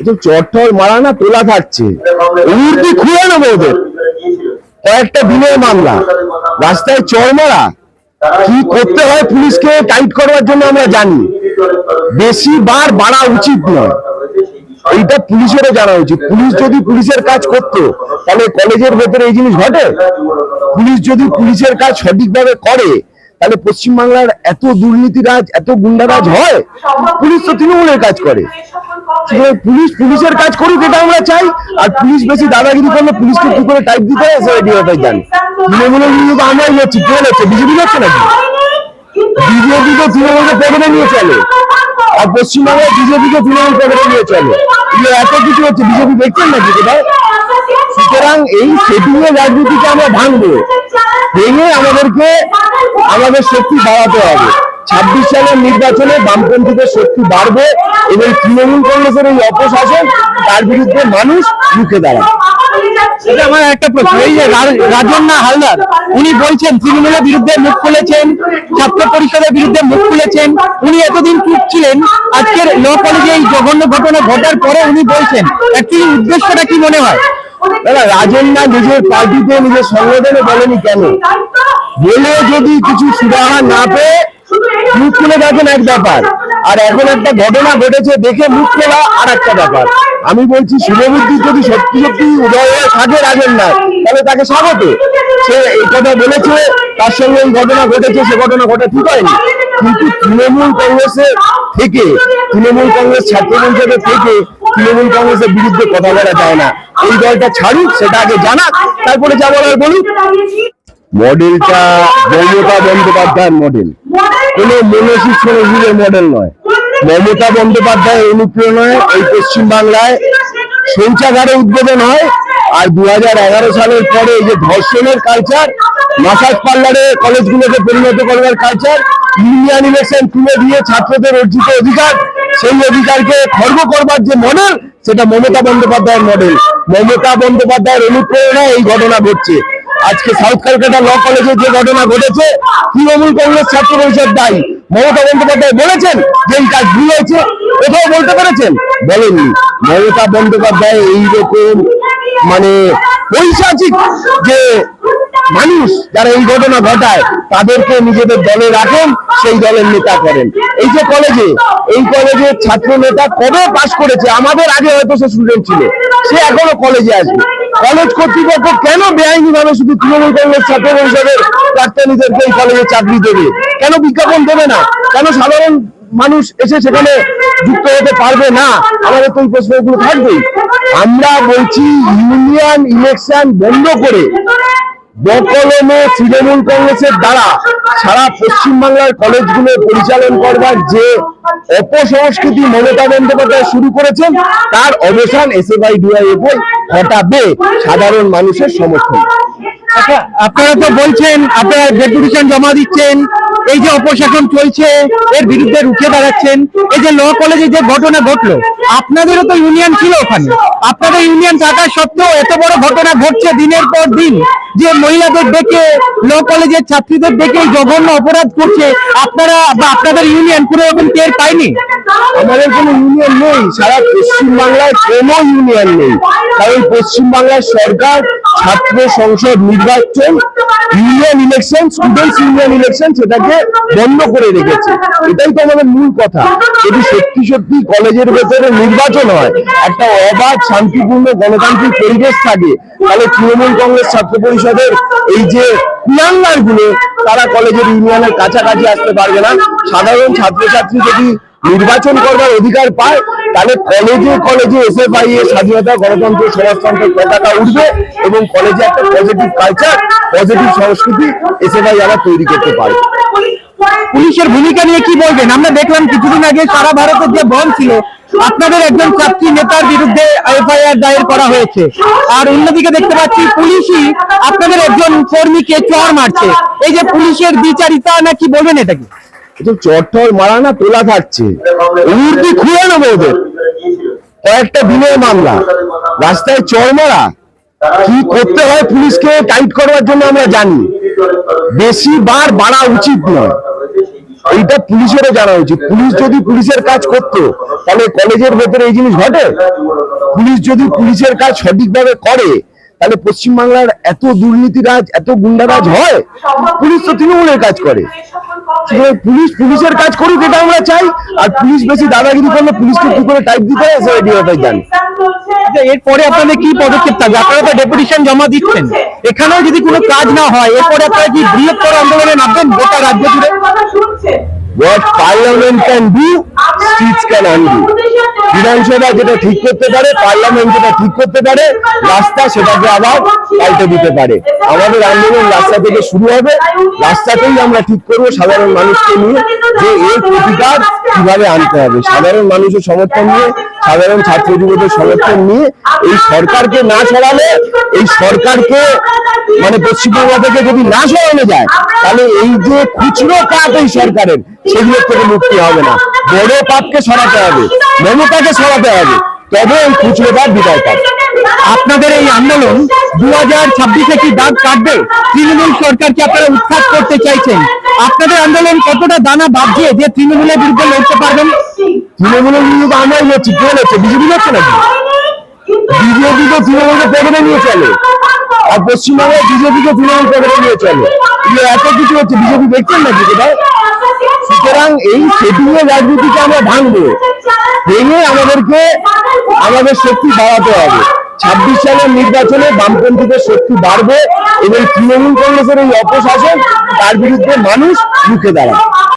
একটু চট্টর মারা না, তোলা থাকছে। উর্দি খুঁড়ে নেব ওদের। কয়েকটা দিনের মামলা। রাস্তায় চর মারা। কি করতে হয় পুলিশকে টাইট করার জন্য আমরা জানি। বেশি বার বাড়া উচিত নয়। এইটা পুলিশেরও জানা উচিত। পুলিশ যদি পুলিশের কাজ করতো, তাহলে কলেজের ভেতরে এই জিনিস ঘটে? পুলিশ যদি পুলিশের কাজ সঠিকভাবে করে, তাহলে পশ্চিমবাংলার এত দুর্নীতিরাজ, এত গুন্ডারাজ হয়? পুলিশ তো তৃণমূলের কাজ করে। পুলিশ, পুলিশের কাজ করুক, এটা আমরা চাই। আর পুলিশ বেশি দাদাগিরি করলে পুলিশকে কি করে টাইপ দিতে হয়, সেটা তৃণমূলের বিরুদ্ধে আমরাই হচ্ছি। কে বিজেপি হচ্ছে নাকি? বিজেপি তো তৃণমূলকে নিয়ে চলে। আর পশ্চিমবাংলায় বিজেপিকে তৃণমূল পকেটে নিয়ে চলে। এত কিছু হচ্ছে, বিজেপি দেখছেন নাকি সেটা সুতরাং এই সেটিং এর রাজনীতিকে আমরা ভাঙবো। ভেঙে আমাদেরকে, আমাদের শক্তি বাড়াতে হবে। ছাব্বিশ সালের নির্বাচনে বামপন্থীদের শক্তি বাড়বে এবং তৃণমূল কংগ্রেসের এই অপশাসন তার বিরুদ্ধে মানুষ রুখে দাঁড়াবে। এটা আমার একটা প্রশ্ন এই যে রাজন্না হালদার উনি বলছেন তৃণমূলের বিরুদ্ধে মুখ খুলেছেন ছাত্র পরিষদের বিরুদ্ধে মুখ খুলেছেন উনি এতদিন চুপ ছিলেন আজকের ল কলেজে এই জঘন্য ঘটনা ঘটার পরে উনি বলছেন অ্যাকচুয়ালি উদ্দেশ্যটা কি মনে হয়? দাদা রাজন্যা নিজের পার্টিতে নিজের সংগঠনে বলেনি কেন? বলে যদি কিছু সুরাহা না পেয়ে মুখ খুলে দেখেন এক ব্যাপার। আর এখন একটা ঘটনা ঘটেছে দেখে মুখ খোলা আর একটা ব্যাপার। আমি বলছি, শুভবুদ্ধি যদি সত্যি সত্যি উদয় হয়ে থাকে রাজন্যা তাহলে তাকে স্বাগত। সে এই কথা বলেছে, তার সঙ্গে এই ঘটনা ঘটেছে, সে ঘটনা ঘটা ঠিক হয়নি। কিন্তু তৃণমূল কংগ্রেসের থেকে, তৃণমূল কংগ্রেস ছাত্র পরিষদের থেকে তৃণমূল কংগ্রেসের বিরুদ্ধে কথা বলা যায় না। এই দলটা ছাড়ুক, সেটা আগে জানাক, তারপরে যা বলার বলুক মডেলটা, মমতা বন্দ্যোপাধ্যায়ের মডেল। কোন মনসিক সরজিদের মডেল নয়। মমতা বন্দ্যোপাধ্যায়ের অনুপ্রেরণায় এই পশ্চিম বাংলায় শৌচাগারে উদ্বোধন হয় আর দু হাজার এগারো সালের পরে এই যে ধর্ষণের কালচার মাসাজ পার্লারে কলেজগুলোকে পরিণত করবার কালচার ইউনিয়ন ইলেকশন তুলে দিয়ে ছাত্রদের অর্জিত অধিকার, সেই অধিকারকে খর্ব করবার যে মডেল সেটা মমতা বন্দ্যোপাধ্যায়ের মডেল মমতা বন্দ্যোপাধ্যায়ের অনুপ্রেরণায় এই ঘটনা ঘটছে। আজকে সাউথ কলকাতা ল কলেজে যে ঘটনা ঘটেছে, তৃণমূল কংগ্রেস ছাত্র পরিষদ দায়ী। মমতা বন্দ্যোপাধ্যায় বলেছেন যে এই কাজ ভুল হয়েছে, কোথাও বলতে পেরেছেন? বলেননি। মমতা বন্দ্যোপাধ্যায় এইরকম মানে পৈশাচিক যে মানুষ যারা এই ঘটনা ঘটায়, তাদেরকে নিজেদের দলে রাখেন, সেই দলের নেতা করেন। এই যে কলেজে এই কলেজে ছাত্র নেতা কবে পাশ করেছে? আমাদের আগে হয়তো সে স্টুডেন্ট ছিল। সে এখনও কলেজে আসবে কলেজ কর্তৃপক্ষ কেন বেআইনি ভাবে শুধু তৃণমূল কংগ্রেস ছাত্র পরিষদের প্রাক্তনীদেরকে এই কলেজে চাকরি দেবে? কেন বিজ্ঞাপন দেবে না? কেন সাধারণ মানুষ এসে সেখানে যুক্ত হতে পারবে না? আমাদের তো এই প্রশ্নগুলো থাকবেই। আমরা বলছি ইউনিয়ন ইলেকশন বন্ধ করে বকলমে তৃণমূল কংগ্রেসের দ্বারা সারা পশ্চিমবাংলার কলেজগুলো পরিচালন করবার যে অপসংস্কৃতি মমতা বন্দ্যোপাধ্যায় শুরু করেছেন, তার অবসান এসএফআই ডিআইএফআই ঘটাবে সাধারণ মানুষের সমর্থন। আচ্ছা আপনারা তো বলছেন, আপনারা ডেপুটেশন জমা দিচ্ছেন এই যে অপশাসন চলছে, এর বিরুদ্ধে রুখে দাঁড়াচ্ছেন। এই যে ল কলেজে যে ঘটনা ঘটলো, আপনাদেরও তো ইউনিয়ন ছিল ওখানে। আপনাদের ইউনিয়ন থাকা সত্ত্বেও এত বড় ঘটনা ঘটছে দিনের পর দিন, যে মহিলাদের ডেকে, ল কলেজের ছাত্রীদের ডেকে জঘন্য অপরাধ করছে। আপনারা বা আপনাদের ইউনিয়ন কোনো রকম টের পায়নি? আমাদের কোনো ইউনিয়ন নেই, সারা পশ্চিমবাংলায় কোনো ইউনিয়ন নেই। কারণ পশ্চিমবাংলার সরকার ছাত্র সংসদ নির্বাচন union election students union election সেটাকে বন্ধ করে রেখেছে। এটাই তো আমাদের মূল কথা। যদি সত্যি সত্যি কলেজের ভেতরে নির্বাচন হয়, একটা অবাধ, শান্তিপূর্ণ গণতান্ত্রিক পরিবেশ থাকে, তাহলে তৃণমূল কংগ্রেস ছাত্র পরিষদের এই যে কুলাঙ্গারগুলো তারা কলেজের ইউনিয়নের কাছাকাছি আসতে পারবে না। সাধারণ ছাত্রছাত্রী যদি নির্বাচন করবার অধিকার পায় তাহলে কলেজে কলেজে এসএফআই এর স্বাধীনতা গণতন্ত্র সমাজতন্ত্রের পতাকা উঠবে এবং কলেজে একটা পজিটিভ কালচার পজিটিভ সংস্কৃতি এসএফআই আবার তৈরি করতে পারবে। পুলিশের ভূমিকা নিয়ে কি বলবেন? আমরা দেখলাম কিছুদিন আগে সারা ভারতের যে বন্ধ ছিল আপনাদের একজন ছাত্রী নেতার বিরুদ্ধে এফআইআর দায়ের করা হয়েছে। আর অন্যদিকে দেখতে পাচ্ছি পুলিশই আপনাদের একজন কর্মীকে চর মারছে। এই যে পুলিশের বিচারিতা না কি বলবেন এটা কি চট্টর মারা না তোলা থাকছে। উর্দি খুঁড়ে নেব ওদের। কয়েকটা দিনের মামলা। রাস্তায় চর মারা। কি করতে হয় পুলিশকে টাইট করবার জন্য আমরা জানি। বেশি বার বাড়া উচিত নয়। এইটা পুলিশেরও জানা উচিত। পুলিশ যদি পুলিশের কাজ করতো, তাহলে কলেজের ভেতরে এই জিনিস ঘটে? পুলিশ যদি পুলিশের কাজ সঠিকভাবে করে, তাহলে পশ্চিমবাংলার এত দুর্নীতিরাজ, এত গুন্ডারাজ হয়? পুলিশ তো তৃণমূলের কাজ করে। পুলিশ পুলিশের কাজ করুক এটা আমরা চাই। আর পুলিশ বেশি দাদাগিরি করলে পুলিশকে কি করে টাইপ দিতে হয় সেটা ডিওটাই জানি। আচ্ছা, এরপরে আপনাদের কি পদক্ষেপ থাকবে? আপনারা তো ডেপুটেশন জমা দিচ্ছেন। এখানেও যদি কোনো কাজ না হয় এরপরে আপনারা কি বৃহত্তর আন্দোলনে নামবেন গোটা রাজ্য জুড়ে? What parliament can do streets can undo বিধানসভা যেটা ঠিক করতে পারে পার্লামেন্ট যেটা ঠিক করতে পারে, রাস্তা সেটাকে আবার পাল্টে দিতে পারে। আমাদের আন্দোলন রাস্তা থেকে শুরু হবে। রাস্তাতেই আমরা ঠিক করব সাধারণ মানুষকে নিয়ে যে এর প্রতিকার কীভাবে আনতে হবে। সাধারণ মানুষের সমর্থন নিয়ে, সাধারণ ছাত্র যুবদের সমর্থন নিয়ে এই সরকারকে না সরালে, এই সরকারকে মানে পশ্চিমবঙ্গ থেকে যদি না সরানো যায়, তাহলে এই যে খুচরো পাপ এই সরকারের সেগুলোর থেকে মুক্তি হবে না। বড় পাপকে সরাতে হবে, মমতাকে সরাতে হবে। তবে এই খুচরো পাপ বিদায় পাবে আপনাদের এই আন্দোলন দু হাজার ছাব্বিশে কি দাগ কাটবে? তৃণমূল সরকারকে আপনারা উৎখাত করতে চাইছেন? আপনাদের আন্দোলন কতটা দানা বাঁধছে যে তৃণমূলের বিরুদ্ধে লড়তে পারবেন? তৃণমূলের বিরুদ্ধে আমরাই লড়ছি, কে লড়ছে, বিজেপি লড়ছে নাকি? বিজেপি তো তৃণমূলকে পকেটে নিয়ে চলে। আর পশ্চিমবঙ্গে বিজেপিকে তৃণমূল পকেটে নিয়ে চলে। এত কিছু হচ্ছে, বিজেপি দেখছেন নাকি সেটা সুতরাং এই সেটিং এর রাজনীতিকে আমরা ভাঙবো। ভেঙে আমাদেরকে আমাদের শক্তি বাড়াতে হবে। ছাব্বিশ সালের নির্বাচনে বামপন্থীদের শক্তি বাড়বে এবং তৃণমূল কংগ্রেসের এই অপশাসন, তার বিরুদ্ধে মানুষ রুখে দাঁড়াবে।